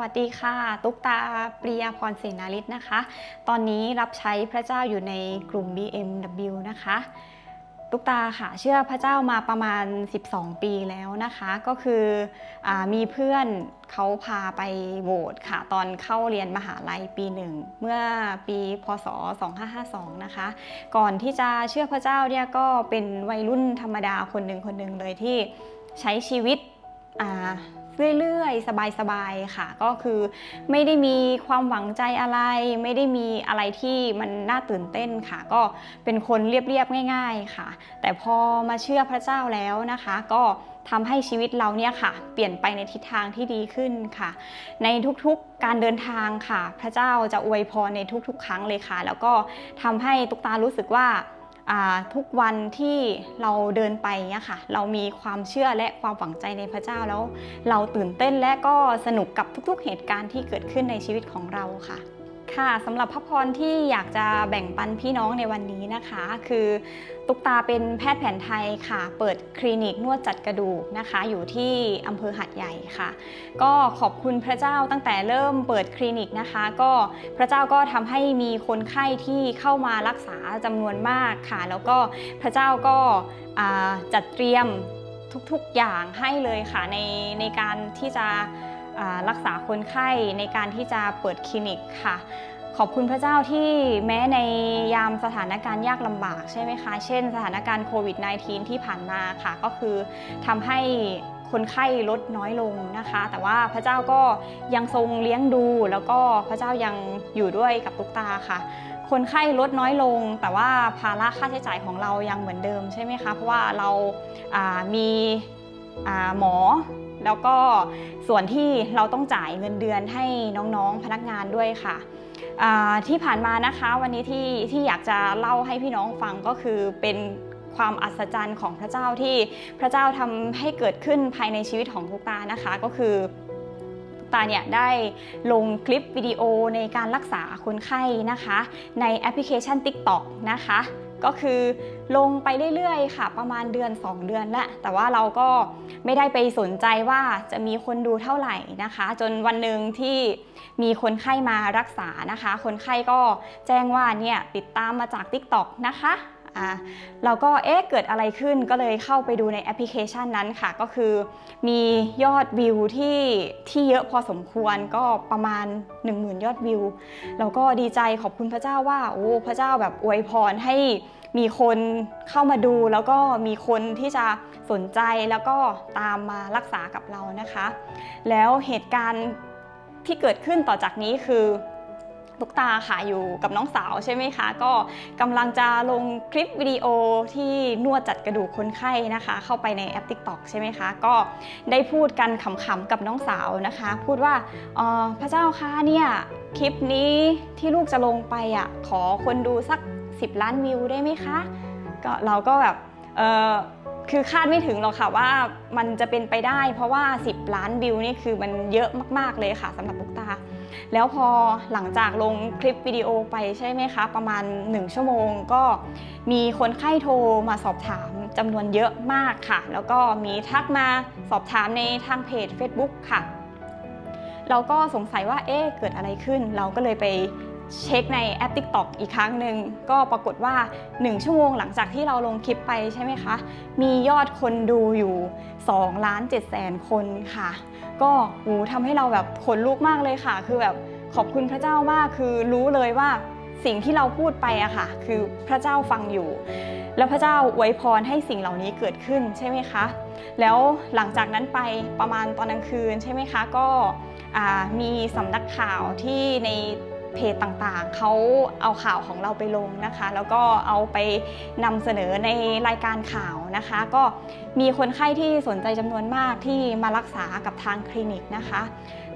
วัสดีค่ะ ตุ๊กตาปริยาพรเสนาลิศนะคะ ตอนนี้รับใช้พระเจ้าอยู่ในกลุ่ม BMW นะคะ ตุ๊กตาค่ะเชื่อพระเจ้ามาประมาณ 12 ปีแล้วนะคะ ก็คืออมีเพื่อนเขาพาไปโหวตค่ะ ตอนเข้าเรียนมหาลัยปีหนึ่งเมื่อปีพศ 2552 นะคะ ก่อนที่จะเชื่อพระเจ้าเนี่ยก็เป็นวัยรุ่นธรรมดาคนหนึ่งคนหนึ่งเลยที่ใช้ชีวิตอ่า เรื่อยๆ สบายๆค่ะ ก็คือไม่ได้มีความหวังใจอะไร ไม่ได้มีอะไรที่มันน่าตื่นเต้นค่ะ ก็เป็นคนเรียบๆง่าย ๆค่ะ แต่พอมาเชื่อพระเจ้าแล้วนะคะ ก็ทำให้ชีวิตเราเนี่ยค่ะ เปลี่ยนไปในทิศทางที่ดีขึ้นค่ะ ในทุกๆการเดินทางค่ะ พระเจ้าจะอวยพรในทุกๆ ครั้งเลยค่ะ แล้วก็ทำให้ตุกตารู้สึกว่า ทุกวันที่เราเดินไปเนี่ยค่ะ เรามีความเชื่อและความหวังใจในพระเจ้าแล้ว เราตื่นเต้นและก็สนุกกับทุกๆเหตุการณ์ที่เกิดขึ้นในชีวิตของเราค่ะ ค่ะสำหรับพระพรที่อยากจะแบ่งปันพี่น้องในวันนี้นะคะ คือตุกตาเป็นแพทย์แผนไทยค่ะ เปิดคลินิกนวดจัดกระดูกนะคะ อยู่ที่อำเภอหัดใหญ่ค่ะ ก็ขอบคุณพระเจ้าตั้งแต่เริ่มเปิดคลินิกนะคะ ก็พระเจ้าก็ทำให้มีคนไข้ที่เข้ามารักษาจำนวนมากค่ะ แล้วก็พระเจ้าก็จัดเตรียมทุกๆอย่างให้เลยค่ะในในการที่จะ รักษาคนไข้ในการที่จะเปิดคลินิกค่ะ ขอบคุณพระเจ้าที่แม้ในยามสถานการณ์ยากลำบากใช่ไหมคะ เช่นสถานการณ์โควิด -19 ที่ผ่านมาค่ะ ก็คือทำให้คนไข้ลดน้อยลงนะคะ แต่ว่าพระเจ้าก็ยังทรงเลี้ยงดู แล้วก็พระเจ้ายังอยู่ด้วยกับตุกตาค่ะ คนไข้ลดน้อยลง แต่ว่าภาระค่าใช้จ่ายของเรายังเหมือนเดิมใช่ไหมคะ เพราะว่าเราามีหมอ แล้วก็ส่วนที่เราต้องจ่ายเงินเดือนให้น้องๆพนักงานด้วยค่ะที่ผ่านมานะคะวันนี้ที่ที่อยากจะเล่าให้พี่น้องฟังก็คือเป็นความอัศจรรย์ของพระเจ้าที่พระเจ้าทำให้เกิดขึ้นภายในชีวิตของทุกตานะคะก็คือตาเนี่ยได้ลงคลิปวิดีโอในการรักษาคนไข้นะคะ ในแอปพลิเคชัน TikTok นะคะ ก็คือลงไปเรื่อยๆ ค่ะ ประมาณเดือน 2 เดือนละแต่ว่าเราก็ไม่ได้ไปสนใจว่าจะมีคนดูเท่าไหร่นะคะ จนวันหนึ่งที่มีคนไข้มารักษานะคะ คนไข้ก็แจ้งว่าเนี่ยติดตามมาจาก TikTok นะคะ อ่าเราก็เอ๊ะเกิดอะไรขึ้นก็เลยเข้าไปดูในแอปพลิเคชันนั้นค่ะ ก็คือมียอดวิวที่ที่เยอะพอสมควรก็ประมาณ 10,000 ยอดวิว เราก็ดีใจขอบคุณพระเจ้าว่าโอ้พระเจ้าแบบอวยพรให้มีคนเข้ามาดูแล้วก็มีคนที่จะสนใจแล้วก็ตามมารักษากับเรานะคะ แล้วเหตุการณ์ที่เกิดขึ้นต่อจากนี้คือ ตุกตาค่ะอยู่กับน้องสาวใช่ไหมคะ ก็กำลังจะลงคลิปวิดีโอที่นวดจัดกระดูกคนไข้นะคะ เข้าไปในแอป TikTok ใช่ไหมคะ ก็ได้พูดกันขำๆกับน้องสาวนะคะ พูดว่าออพระเจ้าคะเนี่ยคลิปนี้ที่ลูกจะลงไปอะขอคนดูสัก 10 ล้านวิวได้ไหมคะก็เราก็แบบเออคือคาดไม่ถึงหรอกค่ะว่ามันจะเป็นไปได้ เพราะว่า 10 ล้านวิวนี่คือมันเยอะมากๆเลยค่ะสำหรับลูกตา แล้วพอหลังจากลงคลิปวิดีโอไปใช่ไหมคะ ประมาณ 1 ชั่วโมงก็มีคนไข้โทรมาสอบถามจำนวนเยอะมากค่ะ แล้วก็มีทักมาสอบถามในทางเพจ Facebook ค่ะ เราก็สงสัยว่าเอ๊ะเกิดอะไรขึ้น เราก็เลยไปเช็คในแอป TikTok อีกครั้งหนึ่งก็ปรากฏว่า 1 ชั่วโมงหลังจากที่เราลงคลิปไปใช่ไหมคะ มียอดคนดูอยู่2ล้าน7แสนคนค่ะ ก็โหทำให้เราแบบขนลุกมากเลยค่ะ คือแบบขอบคุณพระเจ้ามากคือรู้เลยว่าสิ่งที่เราพูดไปอะค่ะ คือพระเจ้าฟังอยู่ แล้วพระเจ้าอวยพรให้สิ่งเหล่านี้เกิดขึ้นใช่ไหมคะ แล้วหลังจากนั้นไปประมาณตอนกลางคืนใช่ไหมคะ ก็มีสำนักข่าวที่ในเพจต่างๆ เขาเอาข่าวของเราไปลงนะคะ แล้วก็เอาไปนำเสนอในรายการข่าว นะคะ ก็มีคนไข้ที่สนใจจำนวนมากที่มารักษากับทางคลินิกนะคะ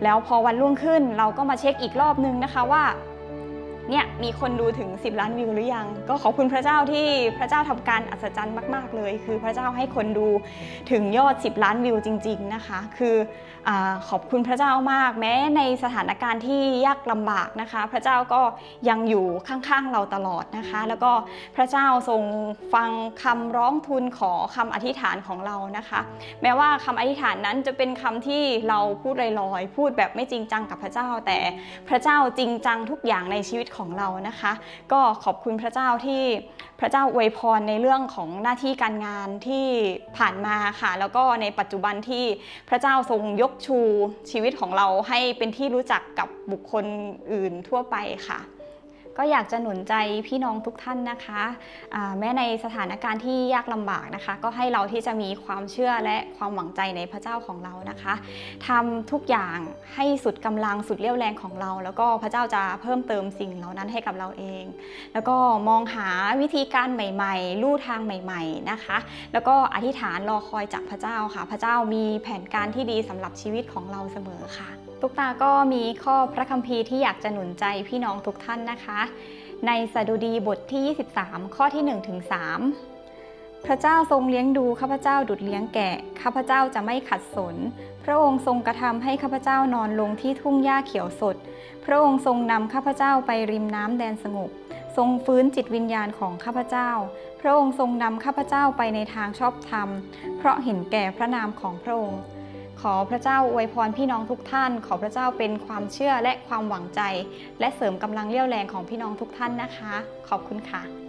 แล้วพอวันรุ่งขึ้นเราก็มาเช็คอีกรอบนึงนะคะว่า เนี่ยมีคนดูถึง 10 ล้านวิวหรือยัง ก็ขอบคุณพระเจ้าที่พระเจ้าทำการอัศจรรย์มาก ๆ เลย คือพระเจ้าให้คนดูถึงยอด 10 ล้านวิวจริง ๆ นะคะ คืออขอบคุณพระเจ้ามาก แม้ในสถานการณ์ที่ยากลำบากนะคะ พระเจ้าก็ยังอยู่ข้าง ๆ เราตลอดนะคะ แล้วก็พระเจ้าทรงฟังคำร้องทูลขอคำอธิษฐานของเรานะคะ แม้ว่าคำอธิษฐานนั้นจะเป็นคำที่เราพูดลอยๆ พูดแบบไม่จริงจังกับพระเจ้า แต่พระเจ้าจริงจังทุกอย่างในชีวิตของเรานะคะ ก็ขอบคุณพระเจ้าที่พระเจ้าอวยพรในเรื่องของหน้าที่การงานที่ผ่านมาค่ะ แล้วก็ในปัจจุบันที่พระเจ้าทรงยกชูชีวิตของเราให้เป็นที่รู้จักกับบุคคลอื่นทั่วไปค่ะ ก็อยากจะหนุนใจพี่น้องทุกท่านนะคะอ่าแม้ในสถานการณ์ที่ยากลำบากนะคะ ก็ให้เราที่จะมีความเชื่อและความหวังใจในพระเจ้าของเรานะคะทำทุกอย่างให้สุดกำลังสุดเรี่ยวแรงของเรา แล้วก็พระเจ้าจะเพิ่มเติมสิ่งเหล่านั้นให้กับเราเอง แล้วก็มองหาวิธีการใหม่ ๆ ลู่ทางใหม่ ๆนะคะ แล้วก็อธิษฐานรอคอยจากพระเจ้าค่ะ พระเจ้ามีแผนการที่ดีสำหรับชีวิตของเราเสมอค่ะ ตุกตาก็มีข้อพระคัมภีร์ที่อยากจะหนุนใจพี่น้องทุกท่านนะคะ ในสดุดีบทที่ 23 ข้อที่1ถึง3พระเจ้าทรงเลี้ยงดูข้าพเจ้าดุดเลี้ยงแกะข้าพเจ้าจะไม่ขัดสน พระองค์ทรงกระทำให้ข้าพเจ้านอนลงที่ทุ่งหญ้าเขียวสด พระองค์ทรงนำข้าพเจ้าไปริมน้ำแดนสงบทรงฟื้นจิตวิญญาณของข้าพเจ้า พระองค์ทรงนำข้าพเจ้าไปในทางชอบธรรม เพราะเห็นแก่พระนามของพระองค์ ขอพระเจ้าอวยพรพี่น้องทุกท่าน ขอพระเจ้าเป็นความเชื่อและความหวังใจ และเสริมกำลังเรี่ยวแรงของพี่น้องทุกท่านนะคะ ขอบคุณค่ะ